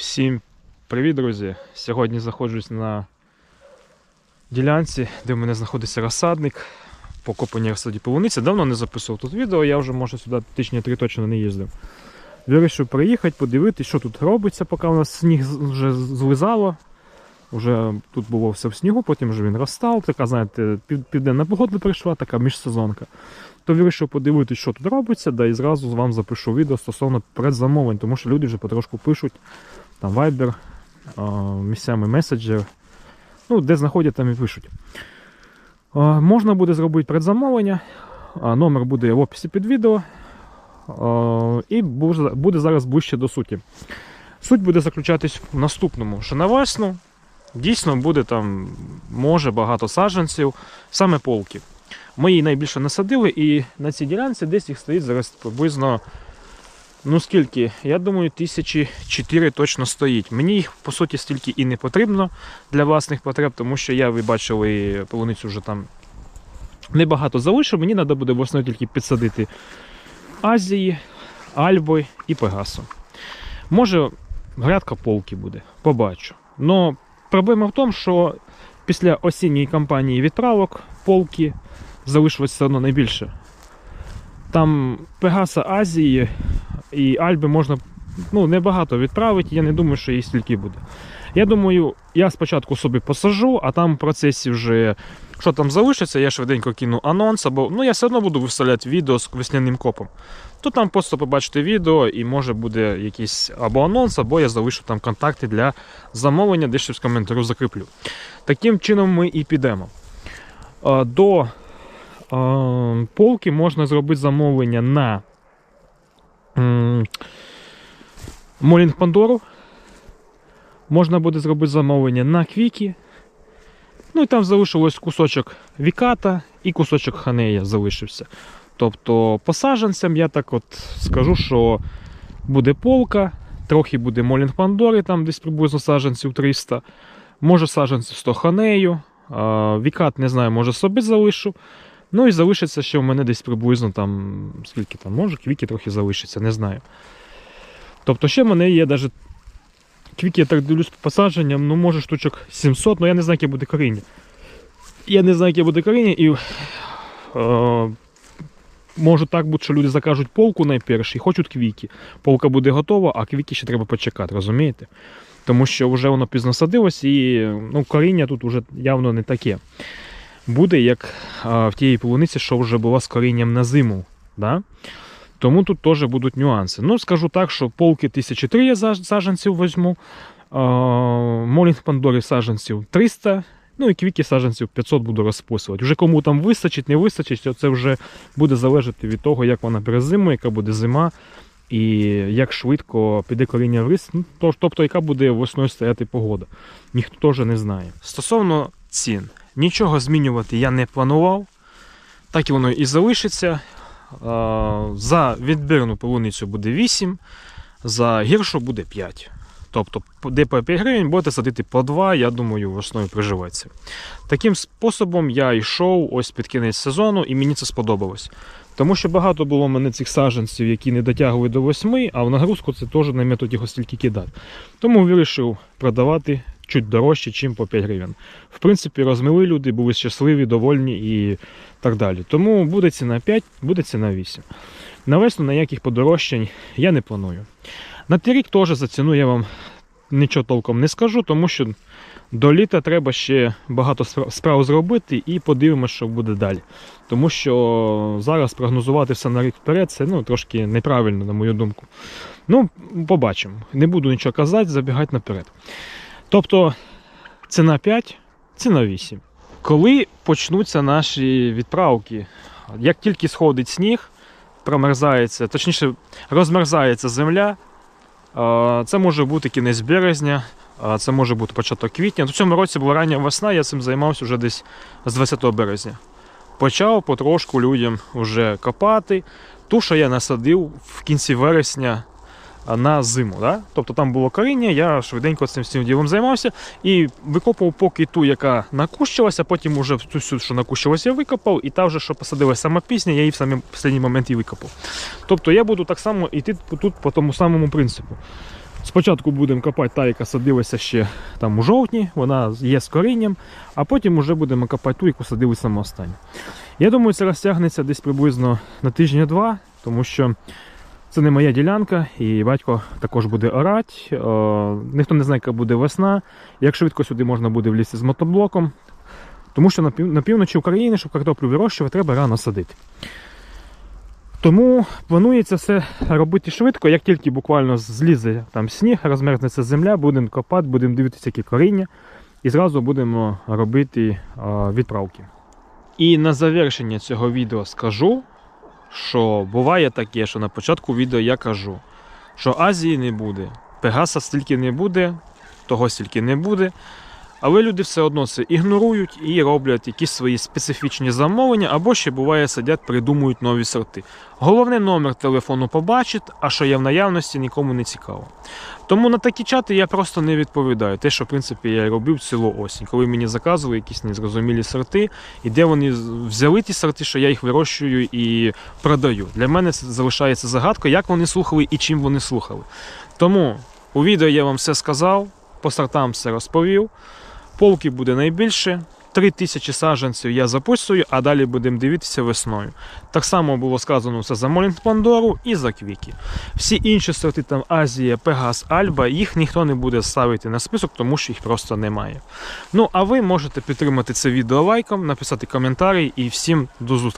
Всім привіт, друзі! Сьогодні знаходжусь на ділянці, де в мене знаходиться розсадник по копанні розсаді полуниці. Давно не записував тут відео, я вже може сюди тижні три точно не їздив. Вирішив приїхати, подивитися, що тут робиться, поки у нас сніг вже злизало. Уже тут було все в снігу, потім вже він розстав. Така, знаєте, пів- південна погода прийшла, така міжсезонка. То вирішив подивитися, що тут робиться, да і зразу вам запишу відео стосовно предзамовлень, тому що люди вже потрошку пишуть там Viber, місцями меседжер. Ну, де знаходять, там і пишуть. Можна буде зробити предзамовлення. Номер буде в описі під відео. І буде зараз ближче до суті. Суть буде заключатись в наступному, що на весну дійсно буде там, може, багато саджанців, саме полки. Ми її найбільше насадили, і на цій ділянці десь їх стоїть зараз приблизно Ну скільки? Я думаю, тисячі чотири точно стоїть. Мені їх по суті стільки і не потрібно для власних потреб, тому що я, ви бачили, полуницю вже там небагато залишив. Мені треба буде весною тільки підсадити Азії, Альби і Пегасу. Може, грядка полки буде, побачу. Но проблема в тому, що після осінньої кампанії відправок полки залишилось все одно найбільше. Там Пегаса Азії і Альби можна ну, небагато відправити, я не думаю, що її стільки буде. Я думаю, я спочатку собі посажу, а там в процесі вже що там залишиться, я швиденько кину анонс, або ну я все одно буду виставляти відео з весняним копом. То там просто побачите відео і може буде якийсь або анонс, або я залишу там контакти для замовлення, дещо в коментарю закріплю. Таким чином ми і підемо. До полки можна зробити замовлення на Молінг Пандору. Можна буде зробити замовлення на Квікі. Ну і там залишилось кусочок Віката і кусочок Ханея залишився. Тобто по саджанцям я так от скажу, що буде полка, трохи буде Молінг Пандори, там десь приблизно саджанців 300. Може саджанців 100 Ханею. Вікат, не знаю, може собі залишу. Ну і залишиться ще в мене десь приблизно там, скільки там, може, квіки трохи залишиться, не знаю. Тобто ще в мене є навіть квіки, я так дивлюсь по посадженням, ну може штучок 700, ну я не знаю, яке буде коріння. Я не знаю, яке буде коріння, і е, може так бути, що люди закажуть полку найперше і хочуть квіки. Полка буде готова, а квіки ще треба почекати, розумієте? Тому що вже воно пізно садилось і ну, коріння тут вже явно не таке буде, як в тієї полуниці, що вже була з корінням на зиму. Да? Тому тут теж будуть нюанси. Ну, скажу так, що полки 1003 я саджанців візьму, Молінг Пандорі саджанців 300, ну і квіки саджанців 500 буду розписувати. Вже кому там вистачить, не вистачить, це вже буде залежати від того, як вона перезимує, яка буде зима. І як швидко піде коріння в ріст, ну, тобто яка буде весною стояти погода. Ніхто теж не знає. Стосовно цін, нічого змінювати я не планував. Так і воно і залишиться. За відбірну полуницю буде 8, за гіршу буде 5. Тобто, де по 5 гривень будете садити по 2, я думаю, весною приживеться. Таким способом я йшов ось під кінець сезону, і мені це сподобалось. Тому що багато було в мене цих саджанців, які не дотягували до 8, а в нагрузку це теж не метод його стільки кидати. Тому вирішив продавати чуть дорожче, ніж по 5 гривень. В принципі, розмили люди, були щасливі, довольні і так далі. Тому буде ціна 5, буде ціна 8. На весну ніяких подорожчань я не планую. На той рік теж за ціну я вам нічого толком не скажу, тому що до літа треба ще багато справ зробити і подивимося, що буде далі. Тому що зараз прогнозувати все на рік вперед це ну, трошки неправильно, на мою думку. Ну, побачимо. Не буду нічого казати, забігати наперед. Тобто ціна 5, ціна 8. Коли почнуться наші відправки? Як тільки сходить сніг, промерзається, точніше, розмерзається земля, це може бути кінець березня, це може бути початок квітня. В цьому році була рання весна, я цим займався вже десь з 20 березня. Почав потрошку людям вже копати. Ту, що я насадив в кінці вересня на зиму. Да? Тобто там було коріння, я швиденько цим всім ділом займався і викопав поки ту, яка накущилася, потім уже ту, всю, що накущилася, я викопав, і та вже, що посадилася сама пісня, я її в самий останній момент і викопав. Тобто я буду так само йти тут по тому самому принципу. Спочатку будемо копати та, яка садилася ще там у жовтні, вона є з корінням, а потім вже будемо копати ту, яку садили саме останню. Я думаю, це розтягнеться десь приблизно на тижня-два, тому що це не моя ділянка, і батько також буде орати. Е, ніхто не знає, яка буде весна, як швидко сюди можна буде влізти з мотоблоком. Тому що на, півночі України, щоб картоплю вирощувати, треба рано садити. Тому планується все робити швидко, як тільки буквально злізе там сніг, розмерзнеться земля, будемо копати, будемо дивитися, які коріння, і зразу будемо робити е, відправки. І на завершення цього відео скажу, що буває таке, що на початку відео я кажу, що Азії не буде, Пегаса стільки не буде, того стільки не буде. Але люди все одно це ігнорують і роблять якісь свої специфічні замовлення, або ще буває сидять, придумують нові сорти. Головне номер телефону побачить, а що є в наявності, нікому не цікаво. Тому на такі чати я просто не відповідаю. Те, що в принципі я робив цілу осінь, коли мені заказували якісь незрозумілі сорти, і де вони взяли ті сорти, що я їх вирощую і продаю. Для мене це залишається загадкою, як вони слухали і чим вони слухали. Тому у відео я вам все сказав, по сортам все розповів. Полки буде найбільше. 3 тисячі саджанців я записую, а далі будемо дивитися весною. Так само було сказано все за Молінг Пандору і за Квікі. Всі інші сорти там Азія, Пегас, Альба, їх ніхто не буде ставити на список, тому що їх просто немає. Ну а ви можете підтримати це відео лайком, написати коментарі і всім до зустрічі.